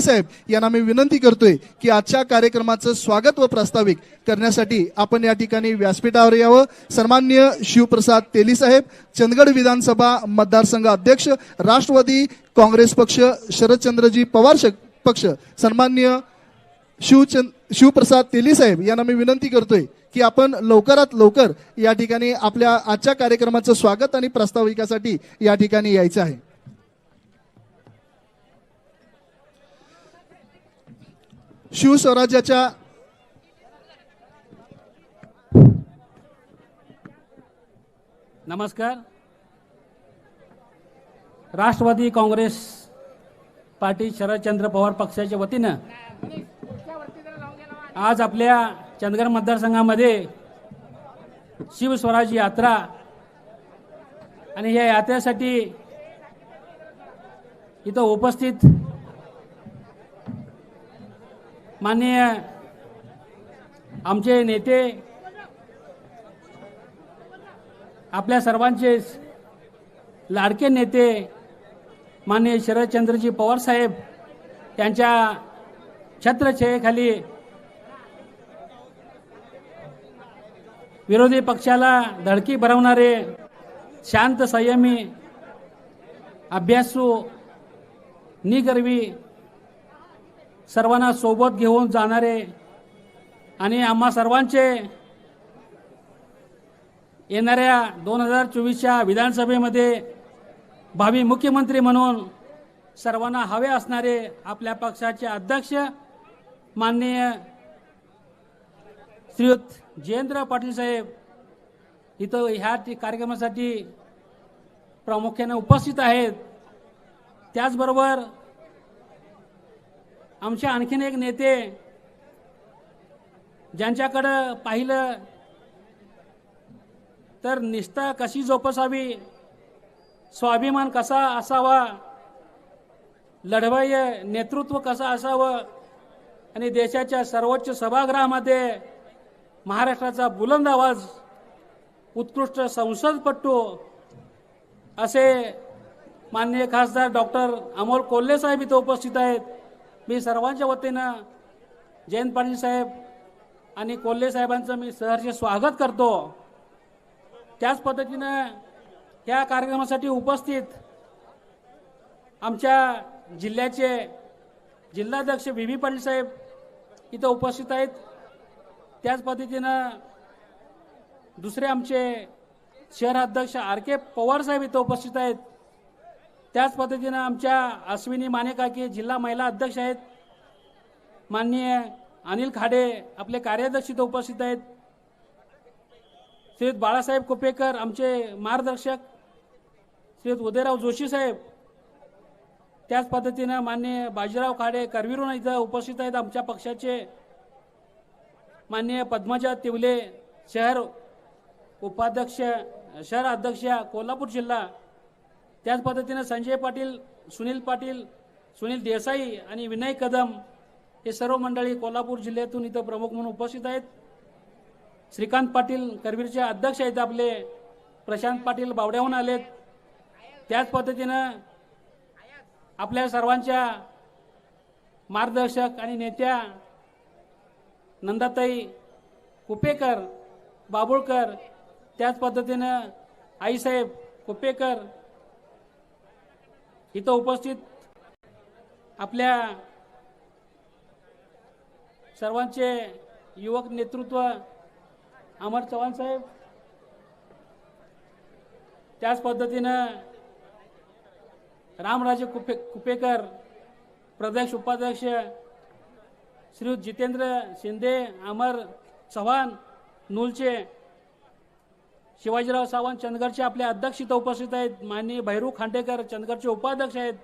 साहेब यांना मी विनंती करतोय की आजच्या कार्यक्रमाचं स्वागत व प्रास्ताविक करण्यासाठी आपण या ठिकाणी व्यासपीठावर यावं. सन्मान्य शिवप्रसाद तेली साहेब चंदगड विधानसभा मतदारसंघ अध्यक्ष राष्ट्रवादी काँग्रेस पक्ष शरदचंद्रजी पवार श- पक्ष सन्मान्य शिवचंद शिवप्रसाद तेली साहेब यांना मी विनंती करतोय की आपण लवकरात लवकर या ठिकाणी आपल्या आजच्या कार्यक्रमाचं स्वागत आणि प्रास्ताविकासाठी या ठिकाणी यायचं आहे. शिवस्वराज्याच्या नमस्कार. राष्ट्रवादी काँग्रेस पार्टी शरदचंद्र पवार पक्षाच्या वतीनं आज आपल्या चंदगड मतदारसंघामध्ये शिवस्वराज यात्रा आणि या यात्रेसाठी इथं उपस्थित माननीय आमचे नेते आपल्या सर्वांचे लाडके नेते माननीय शरदचंद्रजी पवार साहेब त्यांच्या छत्रछायेखाली विरोधी पक्षाला धडकी भरवणारे शांत संयमी अभ्यासू निगर्वी सर्वांना सोबत घेऊन जाणारे आणि आम्हा सर्वांचे येणाऱ्या दोन हजार चोवीसच्या विधानसभेमध्ये भावी मुख्यमंत्री म्हणून सर्वांना हवे असणारे आपल्या पक्षाचे अध्यक्ष माननीय श्रीयुत जयेंद्र पाटील साहेब इथं ह्या कार्यक्रमासाठी प्रामुख्याने उपस्थित आहेत. त्याचबरोबर आमचे आणखीन एक नेते ज्यांच्याकडं पाहिलं तर निष्ठा कशी जोपासावी? स्वाभिमान कसा असावा? लढवय्य नेतृत्व कसं असावं? आणि देशाच्या सर्वोच्च सभागृहामध्ये महाराष्ट्राचा बुलंद आवाज उत्कृष्ट संसदपटू असे माननीय खासदार डॉक्टर अमोल कोल्हे साहेब इथं उपस्थित आहेत. मी सर्वांच्या वतीनं जयंत पाटील साहेब आणि कोल्हे साहेबांचं मी सहर्ष स्वागत करतो. त्याच पद्धतीनं या कार्यक्रमासाठी उपस्थित आमच्या जिल्ह्याचे जिल्हाध्यक्ष व्ही. व्ही. पाटील साहेब इथं उपस्थित आहेत. त्याच पद्धतीनं दुसरे आमचे शहर अध्यक्ष आर. के. पवार साहेब इथं उपस्थित आहेत. त्याच पद्धतीनं आमच्या अश्विनी मानेकाकी जिल्हा महिला अध्यक्ष आहेत. माननीय अनिल खाडे आपले कार्याध्यक्ष इथं उपस्थित आहेत. श्री बाळासाहेब कुपेकर आमचे मार्गदर्शक. श्री उदयराव जोशी साहेब. त्याच पद्धतीनं माननीय बाजीराव खाडे करवीरून इथं उपस्थित आहेत आमच्या पक्षाचे. माननीय पद्मजा तिवले शहर उपाध्यक्ष शहर अध्यक्ष कोल्हापूर जिल्हा. त्याच पद्धतीनं संजय पाटील सुनील पाटील सुनील देसाई आणि विनय कदम हे सर्व मंडळी कोल्हापूर जिल्ह्यातून इथं प्रमुख म्हणून उपस्थित आहेत. श्रीकांत पाटील करवीरचे अध्यक्ष आहेत आपले प्रशांत पाटील बावड्याहून आलेत. त्याच पद्धतीनं आपल्या सर्वांच्या मार्गदर्शक आणि नेत्या नंदाताई कुपेकर बाबुळकर त्याच पद्धतीनं आईसाहेब कुपेकर इथं उपस्थित आपल्या सर्वांचे युवक नेतृत्व अमर चव्हाण साहेब त्याच पद्धतीनं रामराजे कुपे कुपेकर प्रदेश उपाध्यक्ष श्री जितेंद्र शिंदे अमर चव्हाण नूलचे शिवाजीराव सावंत चंदगडचे आपले अध्यक्ष इथं उपस्थित आहेत. माननीय भैरू खांडेकर चंदगडचे उपाध्यक्ष आहेत.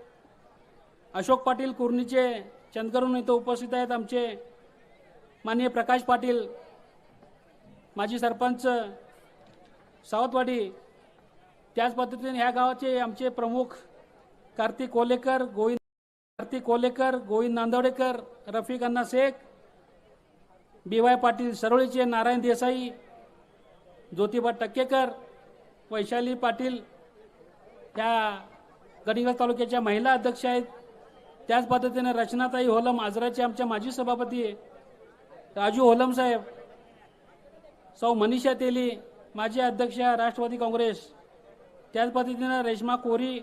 अशोक पाटील कुर्णीचे चंदगडहून इथं उपस्थित आहेत आमचे माननीय प्रकाश पाटील माजी सरपंच सावतवाडी. त्याच पद्धतीने ह्या गावाचे आमचे प्रमुख कार्तिक कोलेकर गोविंद कार्तिक कोलेकर गोविंद नांदवडेकर रफिक अण्णा शेख बी वाय पाटील सरोळीचे नारायण देसाई ज्योतिबा टक्केकर वैशाली पाटील त्या गडिंग्लज तालुक्याच्या महिला अध्यक्ष आहेत. त्याच पद्धतीने रचनाताई होलम आजराचे आमच्या माजी सभापती राजू होलम साहेब सौ मनीषा तेली माजी अध्यक्ष राष्ट्रवादी काँग्रेस. त्याच पद्धतीनं रेश्मा कोरी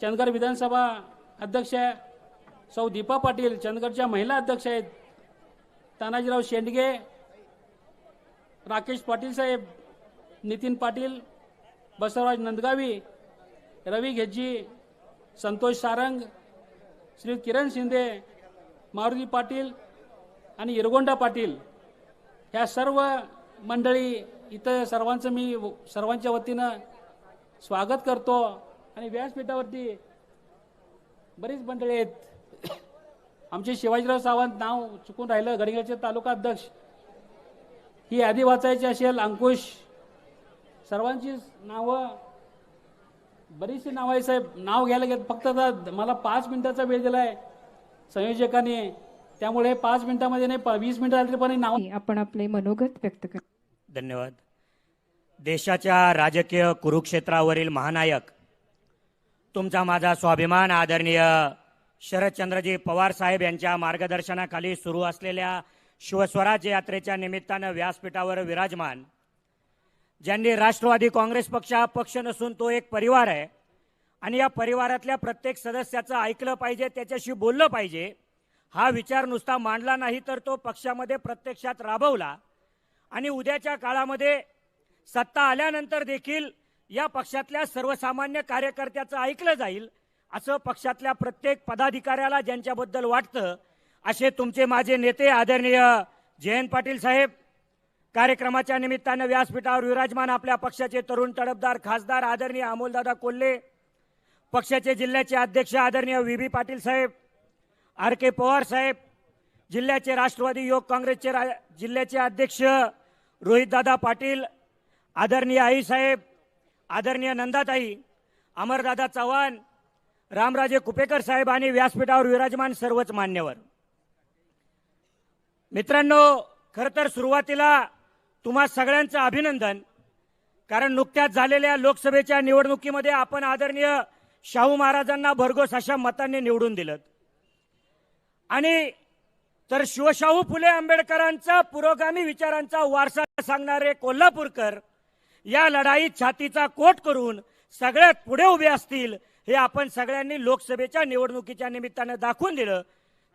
चंदगड विधानसभा अध्यक्ष सौ दीपा पाटील चंदगडच्या महिला अध्यक्ष आहेत. तानाजीराव शेंडगे राकेश पाटील साहेब नितीन पाटील बसवराज नंदगावी रवी घेज्जी संतोष सारंग श्री किरण शिंदे मारुती पाटील आणि इरगोंडा पाटील. ह्या सर्व मंडळी इथं सर्वांचं मी सर्वांच्या वतीनं स्वागत करतो आणि व्यासपीठावरती बरीच मंडळी आहेत. आमचे शिवाजीराव सावंत नाव चुकून राहिलं गडिंगलचे तालुका अध्यक्ष ही यादी वाचायची असेल अंकुश. सर्वांची नावं बरीचशी नावं आहे साहेब. नाव घ्यायला घेत फक्त आता मला पाच मिनिटाचा वेळ दिलाय संयोजकांनी. त्यामुळे पाच मिनिटामध्ये नाही प- वीस मिनिटं झाली तरी पण नाव आपण आपले मनोगत व्यक्त कर धन्यवाद. देशाच्या राजकीय कुरुक्षेत्रावरील महानायक तुमचा माझा स्वाभिमान आदरणीय शरदचंद्रजी पवार साहेब यांच्या मार्गदर्शनाखाली सुरू असलेल्या शिवस्वराज्य यात्रेच्या निमित्तानं व्यासपीठावर विराजमान. ज्यांनी राष्ट्रवादी काँग्रेस पक्ष हा पक्ष नसून तो एक परिवार आहे. आणि या परिवारातल्या प्रत्येक सदस्याचं ऐकलं पाहिजे त्याच्याशी बोललं पाहिजे हा विचार नुसता मांडला नाही तर तो पक्षामध्ये प्रत्यक्षात राबवला. आणि उद्याच्या काळामध्ये सत्ता आल्यानंतर देखील या पक्षातल्या सर्वसामान्य कार्यकर्त्याचं ऐकलं जाईल असं पक्षातल्या प्रत्येक पदाधिकाऱ्याला ज्यांच्याबद्दल वाटतं असे तुमचे माझे नेते आदरणीय जयंत पाटील साहेब कार्यक्रमाच्या निमित्तानं व्यासपीठावर विराजमान आपल्या पक्षाचे तरुण तडफदार खासदार आदरणीय अमोलदादा कोल्हे पक्षाचे जिल्ह्याचे अध्यक्ष आदरणीय V B Patil Saheb R K Pawar Saheb जिल्ह्याचे राष्ट्रवादी युवक काँग्रेसचे रा जिल्ह्याचे अध्यक्ष रोहितदादा पाटील आदरणीय आईसाहेब आदरणीय नंदाताई अमरदादा चव्हाण रामराजे कुपेकर साहेब आणि व्यासपीठावर विराजमान सर्वच मान्यवर. मित्रांनो खर तर सुरुवातीला तुम्हा सगळ्यांचं अभिनंदन. कारण नुकत्याच झालेल्या लोकसभेच्या निवडणुकीमध्ये आपण आदरणीय शाहू महाराजांना भरघोस अशा मतांनी निवडून दिलं. आणि तर शिवशाहू फुले आंबेडकरांचा पुरोगामी विचारांचा वारसा सांगणारे कोल्हापूरकर या लढाईत छातीचा कोट करून सगळ्यात पुढे उभे असतील हे आपण सगळ्यांनी लोकसभेच्या निवडणुकीच्या निमित्तानं दाखवून दिलं.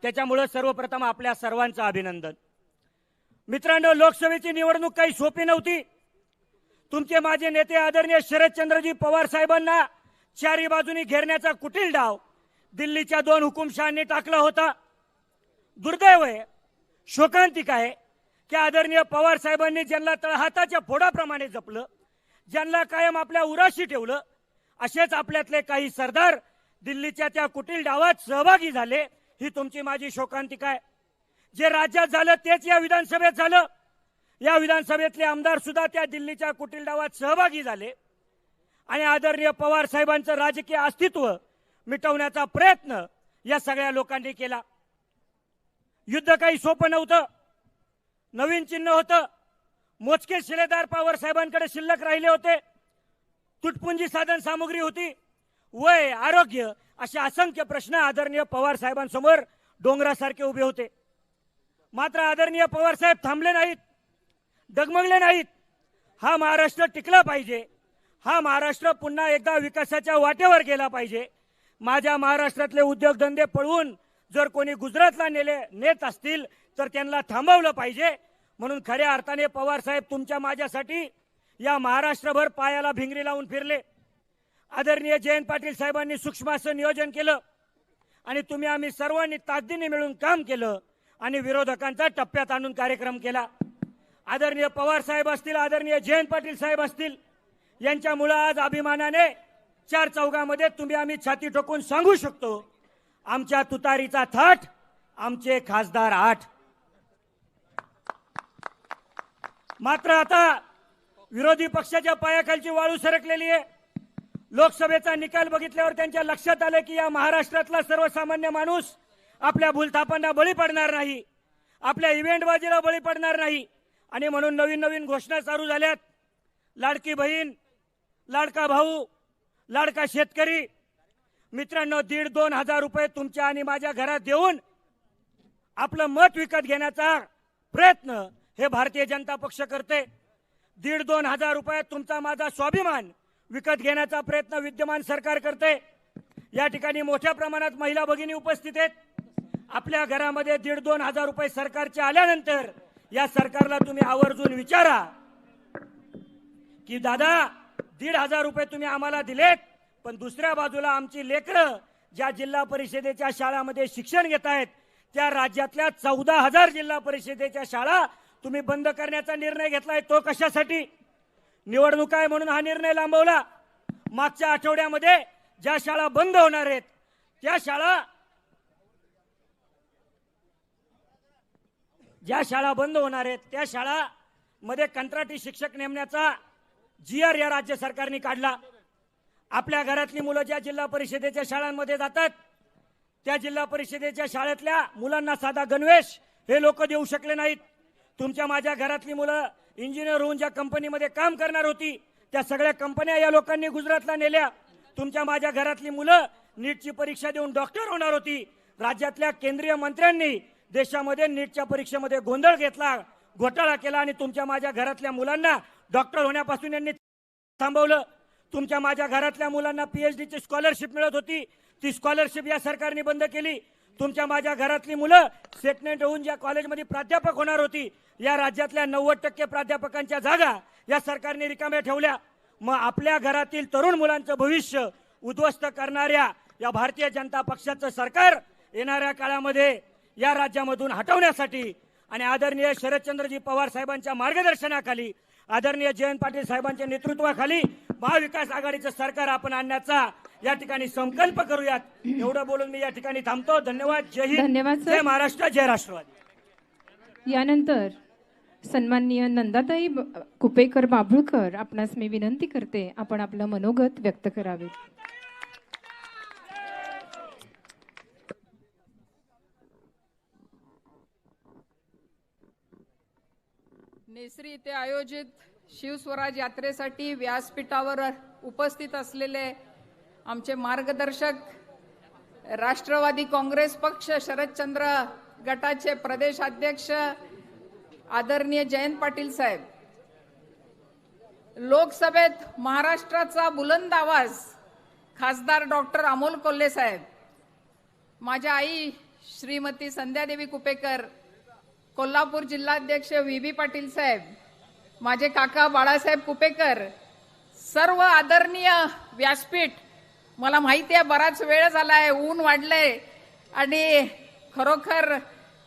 त्याच्यामुळं सर्वप्रथम आपल्या सर्वांचं अभिनंदन. मित्रांनो लोकसभेची निवडणूक काही सोपी नव्हती. तुमचे माझे नेते आदरणीय शरदचंद्रजी पवार साहेबांना चारी बाजूनी घेरण्याचा कुटील डाव दिल्लीच्या दोन हुकुमशहांनी टाकला होता. दुर्दैव आहे शोकांतिक आहे की आदरणीय पवार साहेबांनी ज्यांना तळहाताच्या फोडाप्रमाणे जपलं ज्यांना कायम आपल्या उराशी ठेवलं असेच आपल्यातले काही सरदार दिल्लीच्या त्या कुटील डावात सहभागी झाले ही तुमची माझी शोकांतिका आहे जे राज्यात झालं तेच या विधानसभेत झालं. या विधानसभेतले आमदार सुद्धा त्या दिल्लीच्या कुटील डावात सहभागी झाले. आणि आदरणीय पवार साहेबांचं राजकीय अस्तित्व मिटवण्याचा प्रयत्न या सगळ्या लोकांनी केला. युद्ध काही सोपं नव्हतं. नवीन चिन्ह होतं. मोजके शिलेदार पवार साहेबांकडे शिल्लक राहिले होते. तुटपुंजी साधन सामुग्री होती. वय आरोग्य असे असंख्य प्रश्न आदरणीय पवार साहेबांसमोर डोंगरासारखे उभे होते. मात्र आदरणीय पवार साहेब थांबले नाहीत डगमगले नाहीत. हा महाराष्ट्र टिकला पाहिजे. हा महाराष्ट्र पुन्हा एकदा विकासाच्या वाटेवर गेला पाहिजे. माझ्या महाराष्ट्रातले उद्योगधंदे पळवून जर कोणी गुजरातला नेले नेत असतील तर त्यांना थांबवलं पाहिजे. म्हणून खऱ्या अर्थाने पवार साहेब तुमच्या माझ्यासाठी या महाराष्ट्रभर पायाला भिंगरी लावून फिरले. आदरणीय जयंत पाटील साहेबांनी सूक्ष्म असं नियोजन केलं. आणि तुम्ही आम्ही सर्वांनी ताकदीने मिळून काम केलं आणि विरोधकांचा टप्प्यात आणून कार्यक्रम केला. आदरणीय पवार साहेब असतील आदरणीय जयंत पाटील साहेब असतील यांच्यामुळं आज अभिमानाने चार चौघामध्ये तुम्ही आम्ही छाती ठोकून सांगू शकतो आमच्या तुतारीचा थाट आमचे खासदार आठ. मात्र आता विरोधी पक्षाच्या पायाखालची वाळू सरकलेली आहे. लोकसभेचा निकाल बघितल्यावर त्यांच्या लक्षात आलं की या महाराष्ट्रातला सर्वसामान्य माणूस आपल्या भूलथापांना बळी पडणार नाही. आपल्या इव्हेंटबाजीला बळी पडणार नाही. आणि म्हणून नवीन नवीन घोषणा चालू झाल्यात. लाडकी बहीण लाडका भाऊ लाडका शेतकरी मित्रांनो दीड दोन हजार रुपये तुमच्या आणि माझ्या घरात देऊन आपलं मत विकत घेण्याचा प्रयत्न हे भारतीय जनता पक्ष करते. दीड दोन हजार रुपयात तुमचा माझा स्वाभिमान विकत घेण्याचा प्रयत्न विद्यमान सरकार करते. या ठिकाणी मोठ्या प्रमाणात महिला भगिनी उपस्थित आहेत. आपल्या घरामध्ये दीड दोन हजार रुपये सरकारचे आल्यानंतर या सरकारला तुम्ही आवर्जून विचारा की दादा दीड हजार रुपये तुम्ही आम्हाला दिलेत पण दुसऱ्या बाजूला आमची लेकरं ज्या जिल्हा परिषदेच्या शाळामध्ये शिक्षण घेत आहेत त्या राज्यातल्या चौदा हजार जिल्हा परिषदेच्या शाळा तुम्ही बंद करण्याचा निर्णय घेतलाय तो कशासाठी? निवडणूक आहे म्हणून हा निर्णय लांबवला? मागच्या आठवड्यामध्ये ज्या शाळा बंद होणार आहेत त्या शाळा ज्या शाळा बंद होणार आहेत त्या शाळा मध्ये कंत्राटी शिक्षक नेमण्याचा जी आर या राज्य सरकारने काढला. आपल्या घरातली मुलं ज्या जिल्हा परिषदेच्या शाळांमध्ये जातात त्या जिल्हा परिषदेच्या शाळेतल्या मुलांना साधा गणवेश हे लोक देऊ शकले नाहीत. तुमच्या माझ्या घरातली मुलं इंजिनियर होऊन ज्या कंपनीमध्ये काम करणार होती त्या सगळ्या कंपन्या या लोकांनी गुजरातला नेल्या. तुमच्या माझ्या घरातली मुलं नीटची परीक्षा देऊन डॉक्टर होणार होती. राज्यातल्या केंद्रीय मंत्र्यांनी देशामध्ये नीटच्या परीक्षेमध्ये गोंधळ घेतला घोटाळा केला आणि तुमच्या माझ्या घरातल्या मुलांना डॉक्टर होण्यापासून यांनी थांबवलं. तुमच्या माझ्या घरातल्या मुलांना पीएचडीची स्कॉलरशिप मिळत होती. ती स्कॉलरशिप या सरकारने बंद केली. तुमच्या माझ्या घरातली मुलं सेटनेट होऊन ज्या कॉलेजमध्ये प्राध्यापक होणार होती या राज्यातल्या नव्वद टक्के प्राध्यापकांच्या जागा या सरकारने रिकाम्या ठेवल्या. मग आपल्या घरातील तरुण मुलांचं भविष्य उद्ध्वस्त करणाऱ्या या भारतीय जनता पक्षाचं सरकार येणाऱ्या काळामध्ये या राज्यामधून हटवण्यासाठी आणि आदरणीय शरदचंद्रजी पवार साहेबांच्या मार्गदर्शनाखाली आदरणीय जयंत पाटील साहेबांच्या नेतृत्वाखाली महाविकास आघाडीचं सरकार आपण आणण्याचा या ठिकाणी संकल्प करूयात. एवढं बोलून मी या ठिकाणी थांबतो. धन्यवाद. जय हिंद. धन्यवाद, सर. जय महाराष्ट्र जय राष्ट्रवादी. यानंतर सन्माननीय नंदाताई ब- कुपेकर बाभुळकर आपणास मी विनंती करते आपण आपलं मनोगत व्यक्त करावे. नेसरी येथे आयोजित शिवस्वराज यात्रेसाठी व्यासपीठावर उपस्थित असलेले आमचे मार्गदर्शक राष्ट्रवादी काँग्रेस पक्ष शरदचंद्र गटाचे प्रदेशाध्यक्ष आदरणीय जयंत पाटील साहेब. लोकसभेत महाराष्ट्राचा बुलंद आवाज खासदार डॉक्टर अमोल कोल्हे साहेब. माझ्या आई श्रीमती संध्यादेवी कुपेकर कोल्हापूर जिल्हाध्यक्ष व्ही बी पाटील साहेब माझे काका बाळासाहेब कुपेकर सर्व आदरणीय व्यासपीठ मला माहिती आहे बराच वेळ झालाय ऊन वाढलंय. आणि खरोखर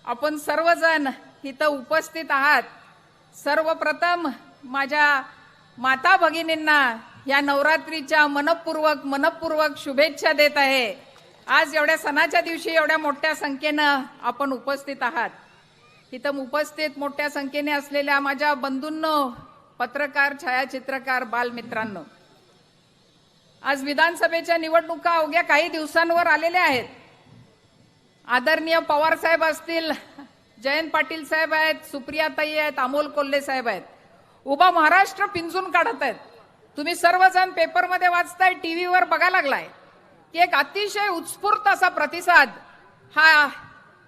आपण सर्वजण इथं उपस्थित आहात. सर्वप्रथम माझ्या माता भगिनींना या नवरात्रीच्या मनपूर्वक मनपूर्वक शुभेच्छा देत आहे. आज एवढ्या सणाच्या दिवशी एवढ्या मोठ्या संख्येनं आपण उपस्थित आहात. इथं उपस्थित मोठ्या संख्येने असलेल्या माझ्या बंधूंनो पत्रकार छायाचित्रकार बालमित्रांनो आज विधानसभेच्या निवडणुका अवघ्या काही दिवसांवर आलेल्या आहेत. आदरणीय पवार साहेब असतील जयंत पाटील साहेब आहेत सुप्रियाताई आहेत अमोल कोल्हे साहेब आहेत. उभा महाराष्ट्र पिंजून काढत आहेत. तुम्ही सर्वजण पेपरमध्ये वाचताय टीव्हीवर बघा लागलाय. की एक अतिशय उत्स्फूर्त असा प्रतिसाद हा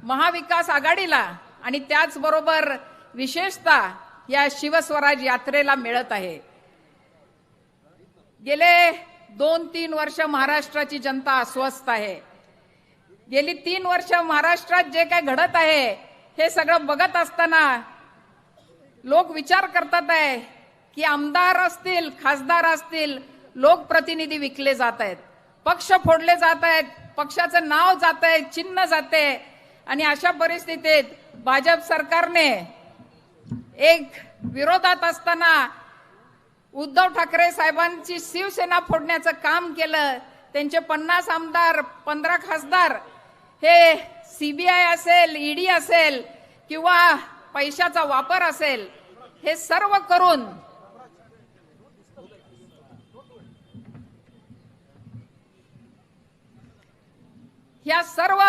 महाविकास आघाडीला आणि त्याचबरोबर विशेषतः या शिवस्वराज यात्रेला मिळत आहे. गेले दोन तीन वर्ष महाराष्ट्राची जनता अस्वस्थ आहे. गेली तीन वर्ष महाराष्ट्रात जे काय घडत आहे हे सगळं बघत असताना लोक विचार करतात आहे की आमदार असतील खासदार असतील लोकप्रतिनिधी विकले जात आहेत. पक्ष फोडले जात आहेत पक्षाचं नाव जात आहे चिन्ह जाते. आणि अशा परिस्थितीत भाजप सरकारने एक विरोधात असताना उद्धव ठाकरे साहेबांची शिवसेना फोडण्याचं काम केलं. त्यांचे पन्नास आमदार पंधरा खासदार. हे सीबीआय असेल ईडी असेल किंवा पैशाचा वापर असेल हे सर्व करून ह्या सर्व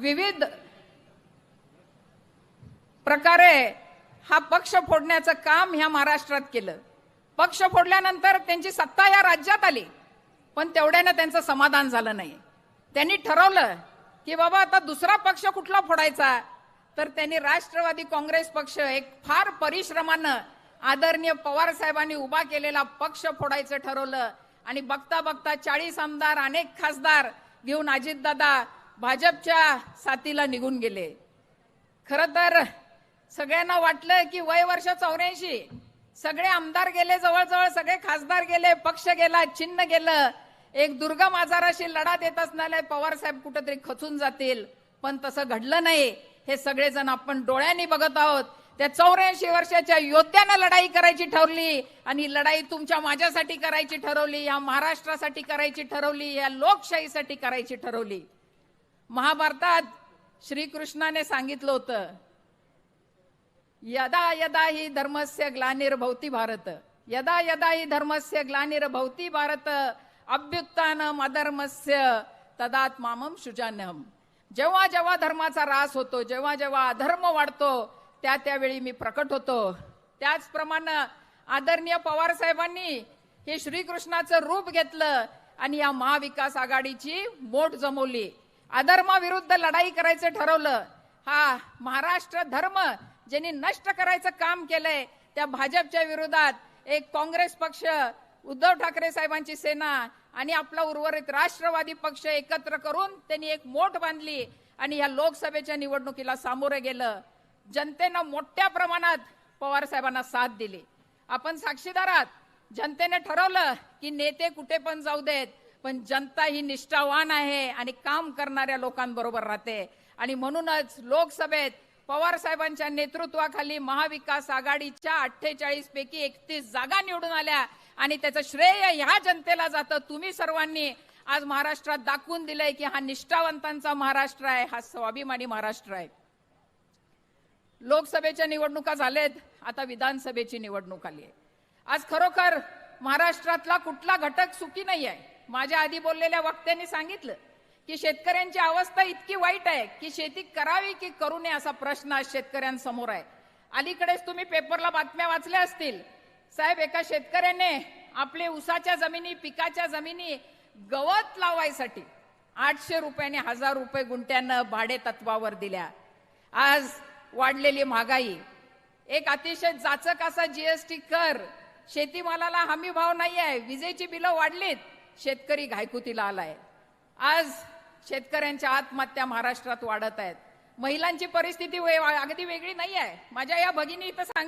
विविध प्रकारे हा पक्ष फोडण्याचं काम ह्या महाराष्ट्रात केलं. पक्ष फोडल्यानंतर त्यांची सत्ता या राज्यात आली. पण तेवढ्यानं त्यांचं समाधान झालं नाही. त्यांनी ठरवलं की बाबा आता दुसरा पक्ष कुठला फोडायचा? तर त्यांनी राष्ट्रवादी काँग्रेस पक्ष एक फार परिश्रमानं आदरणीय पवार साहेबांनी उभा केलेला पक्ष फोडायचं ठरवलं. आणि बघता बघता चाळीस आमदार अनेक खासदार घेऊन अजितदादा भाजपच्या साथीला निघून गेले. खर तर सगळ्यांना वाटलं की वय वर्ष चौऱ्याऐंशी. सगळे आमदार गेले जवळजवळ सगळे खासदार गेले पक्ष गेला चिन्ह गेलं. एक दुर्गम आजाराशी लढा देत असणारे पवार साहेब कुठेतरी खचून जातील. पण तसं घडलं नाही. हे सगळेजण आपण डोळ्यांनी बघत आहोत. त्या चौऱ्याऐंशी वर्षाच्या योद्ध्यानं लढाई करायची ठरवली आणि लढाई तुमच्या माझ्यासाठी करायची ठरवली या महाराष्ट्रासाठी करायची ठरवली या लोकशाहीसाठी करायची ठरवली. महाभारतात श्रीकृष्णाने सांगितलं होतं यदा यदा ही धर्मस्य ग्लानिर्भवती भारत। यदा यदा ही धर्मस्य ग्लानिर्भवती भारत अभ्युक्तानम अधर्मस्य तदात मामम शुजान्यम जेव्हा जेव्हा धर्माचा रास होतो जेव्हा जेव्हा अधर्म वाढतो त्या त्यावेळी मी प्रकट होतो। त्याचप्रमाणे आदरणीय पवार साहेबांनी हे श्रीकृष्णाचं रूप घेतलं आणि या महाविकास आघाडीची मोठ जमवली। अधर्माविरुद्ध लढाई करायचं ठरवलं हा महाराष्ट्र धर्म ज्यांनी नष्ट करायचं काम केलंय त्या भाजपच्या विरोधात एक काँग्रेस पक्ष उद्धव ठाकरे साहेबांची सेना आणि आपला उर्वरित राष्ट्रवादी पक्ष एकत्र करून त्यांनी एक मोठ बांधली आणि या लोकसभेच्या निवडणुकीला सामोरे गेलं. जनतेनं मोठ्या प्रमाणात पवार साहेबांना साथ दिली. आपण साक्षीदारात जनतेने ठरवलं की नेते कुठे पण जाऊ देत पण जनता ही निष्ठावान आहे आणि काम करणाऱ्या लोकांबरोबर राहते. आणि म्हणूनच लोकसभेत पवार साहेबांच्या नेतृत्वाखाली महाविकास आघाडीच्या अठ्ठेचाळीस पैकी एकतीस जागा निवडून आल्या. आणि त्याचं श्रेय ह्या जनतेला जातं. तुम्ही सर्वांनी आज महाराष्ट्रात दाखवून दिलंय की हा निष्ठावंतांचा महाराष्ट्र आहे हा स्वाभिमानी महाराष्ट्र आहे. लोकसभेच्या निवडणुका झालेत आता विधानसभेची निवडणूक आली आहे. आज खरोखर महाराष्ट्रातला कुठला घटक सुखी नाही आहे माझ्या आधी बोललेल्या वक्त्यांनी सांगितलं की शेतकऱ्यांची अवस्था इतकी वाईट आहे की शेती करावी की करू नये असा प्रश्न आज शेतकऱ्यांसमोर आहे. अलीकडेच तुम्ही पेपरला बातम्या वाचल्या असतील. साहेब एका शेतकऱ्याने आपले उसाच्या जमिनी पिकाच्या जमिनी गवत लावायसाठी आठशे रुपयाने हजार रुपये गुंट्यानं भाडे तत्वावर दिल्या. आज वाढलेली महागाई. एक अतिशय जाचक असा जीएसटी कर. शेतीमालाला हमी भाव नाही आहे विजेची बिलं वाढलीत. शेतकरी घायकुतीला आलाय. आज शेतकऱ्यांच्या आत्महत्या महाराष्ट्रात वाढत आहेत. महिलांची परिस्थिती अगदी वेगळी नाही आहे माझ्या या भगिनी इथं सांग